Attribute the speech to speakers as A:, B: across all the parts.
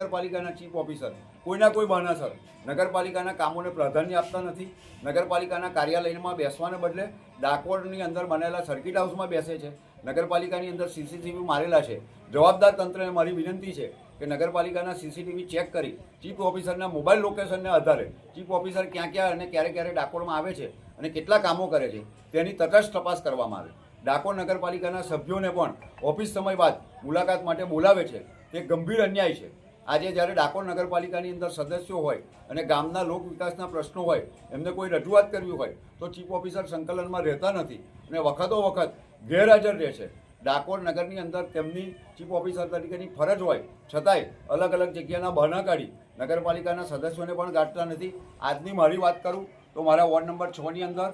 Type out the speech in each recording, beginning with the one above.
A: નગરપાલિકાના chief officer કોઈના કોઈ બહાનાસર નગરપાલિકાના કામોને પ્રાધાન્ય આપતા નથી. નગરપાલિકાના કાર્યાલયમાં બેસવાને બદલે ડાકોરની અંદર બનેલા સર્કિટ હાઉસમાં બેસે છે. નગરપાલિકાની અંદર સીસીટીવી મારેલા છે. જવાબદાર તંત્રને મારી વિનંતી છે કે નગરપાલિકાના સીસીટીવી ચેક કરી ચીફ ઓફિસરના મોબાઈલ લોકેશનને આધારે ચીફ ઓફિસર ક્યાં ક્યાં અને ક્યારે ક્યારે ડાકોરમાં આવે છે અને કેટલા કામો કરે છે તેની તટસ્થ તપાસ કરવામાં આવે. ડાકોર નગરપાલિકાના સભ્યોને પણ ઓફિસ સમય બાદ મુલાકાત માટે બોલાવે છે. તે ગંભીર અન્યાય છે. આજે જ્યારે ડાકોર નગરપાલિકાની અંદર સદસ્યો હોય અને ગામના લોક વિકાસના પ્રશ્નો હોય, એમને કોઈ રજૂઆત કરવી હોય, તો ચીફ ઓફિસર સંકલનમાં રહેતા નથી અને વખતો વખત ગેરહાજર રહે છે. ડાકોર નગરની અંદર તેમની ચીફ ઓફિસર તરીકેની ફરજ હોય, છતાંય અલગ અલગ જગ્યાના બહાના કાઢી નગરપાલિકાના સદસ્યોને પણ ગાંઠતા નથી. આજની મારી વાત કરું તો મારા વોર્ડ નંબર છની અંદર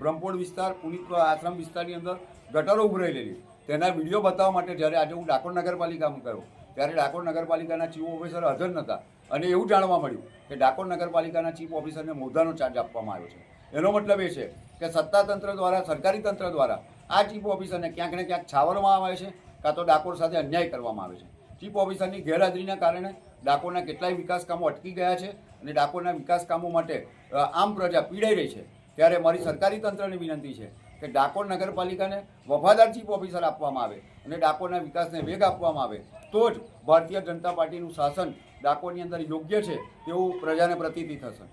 A: બ્રહ્મપોળ વિસ્તાર, પુનિત આશ્રમ વિસ્તારની અંદર ગટરો લેલી તેના વીડિયો બતાવવા માટે જ્યારે આજે હું ડાકોર નગરપાલિકામાં ગયો ત્યારે ડાકોર નગરપાલિકાના ચીફ ઓફિસર હાજર નહોતા. અને એવું જાણવા મળ્યું કે ડાકોર નગરપાલિકાના ચીફ ઓફિસરને મોઢાનો ચાર્જ આપવામાં આવ્યો છે. એનો મતલબ એ છે કે સત્તાતંત્ર દ્વારા, સરકારી તંત્ર દ્વારા આ ચીફ ઓફિસરને ક્યાંક ને ક્યાંક છાવરવામાં આવે છે કાં તો ડાકોર સાથે અન્યાય કરવામાં આવે છે. ચીફ ઓફિસરની ગેરહાજરીના કારણે ડાકોરના કેટલાય વિકાસ કામો અટકી ગયા છે અને ડાકોરના વિકાસ કામો માટે આમ પ્રજા પીડાઈ રહી છે. ત્યારે મારી સરકારી તંત્રને વિનંતી છે કે ડાકોર નગરપાલિકાને વફાદાર ચીફ ઓફિસર આપવામાં આવે અને ડાકોરના વિકાસને વેગ આપવામાં આવે, તો જ ભારતીય જનતા પાર્ટીનું શાસન ડાકોરની અંદર યોગ્ય છે તેવું પ્રજાને પ્રતીતિ થશે.